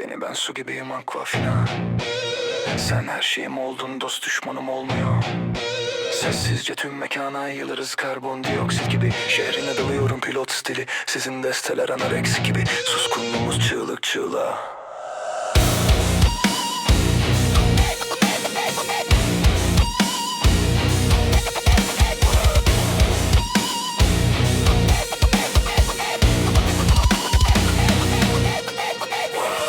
Beni ben su gibiyim aquafina Sen her şeyim oldun dost düşmanım olmuyor. Sessizce tüm mekana yayılırız karbondioksit gibi. Şehrine dalıyorum pilot stili. Sizin desteler anoreksi gibi. Suskunluğumuz çığlık çığlığa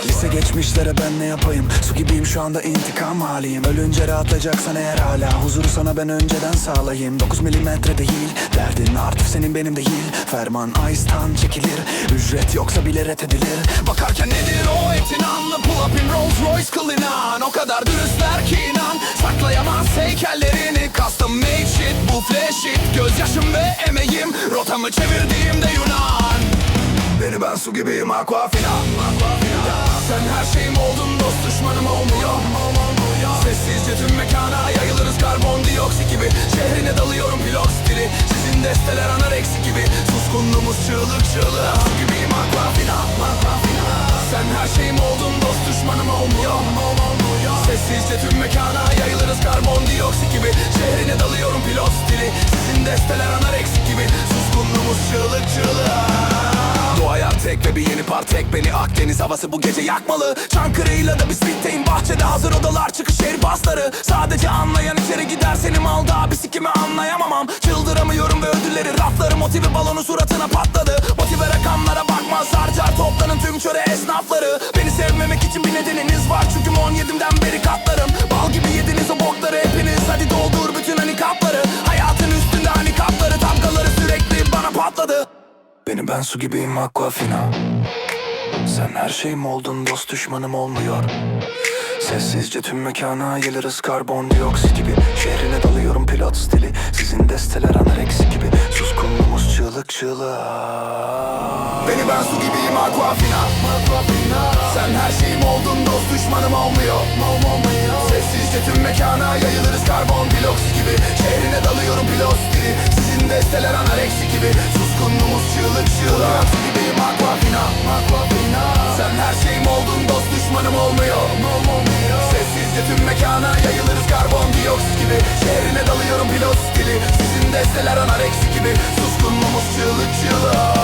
Lise geçmişlere ben ne yapayım? Su gibiyim şu anda intikam haliyim. Ölünce rahatlayacaksan eğer hala Huzuru sana ben önceden sağlayayım. 9 milimetre değil Derdin artık senin benim değil. Ferman Ice'tan çekilir Ücret yoksa bile reddedilir. Bakarken nedir o etin anlı Pull up in Rolls Royce kılınan O kadar dürüstler ki inan. Saklayamaz heykellerini Custom made shit bu flash shit. Gözyaşım ve emeğim Rotamı çevirdiğimde Yunan su gibiyim aquafina. Sen her şeyim oldun dost düşmanım olmuyor. Sessizce tüm mekana yayılırız karbondioksit gibi. Şehrine dalıyorum pilot stili. Sizin desteler anoreksi gibi. Suskunluğumuz çığlık çığlığa Su gibiyim aquafina. Sen her şeyim oldun dost düşmanım olmuyor. Sessizce tüm mekana yayılırız karbondioksit gibi. Şehrine dalıyorum pilot stili. Sizin desteler anoreksi gibi tek ve bir yeni partek Beni Akdeniz havası bu gece yakmalı. Çankırı'yla da bir splitteyim Bahçede hazır odalar çıkış pasları Sadece anlayan içeri gider seni mal daha bir sikimi anlayamamam. Çıldıramıyorum ve ödülleri rafları motive balonu suratına patladı. Motive rakamlara bakmaz harcar toplanın tüm çöre esnafları. Beni sevmemek için bir nedeniniz var Çünkü 17'imden Beni ben su gibiyim aquafina. Sen her şeyim oldun dost düşmanım olmuyor. Sessizce tüm mekana yayılırız karbondioksit gibi. Şehrine dalıyorum pilot stili. Sizin desteler anoreksi gibi. Suskunluğumuz çığlık çığlığa. Beni ben su gibiyim aquafina. Sen her şeyim oldun dost düşmanım olmuyor. Sessizce tüm mekana yayılırız karbondioksit gibi gibiyim aquafina Sen her şeyim oldun dost düşmanım olmuyor. Sessizce tüm mekana yayılırız karbondioksit gibi. Şehrine dalıyorum pilot stili. Sizin desteler anoreksi gibi. Suskunluğumuz çığlık çığlığa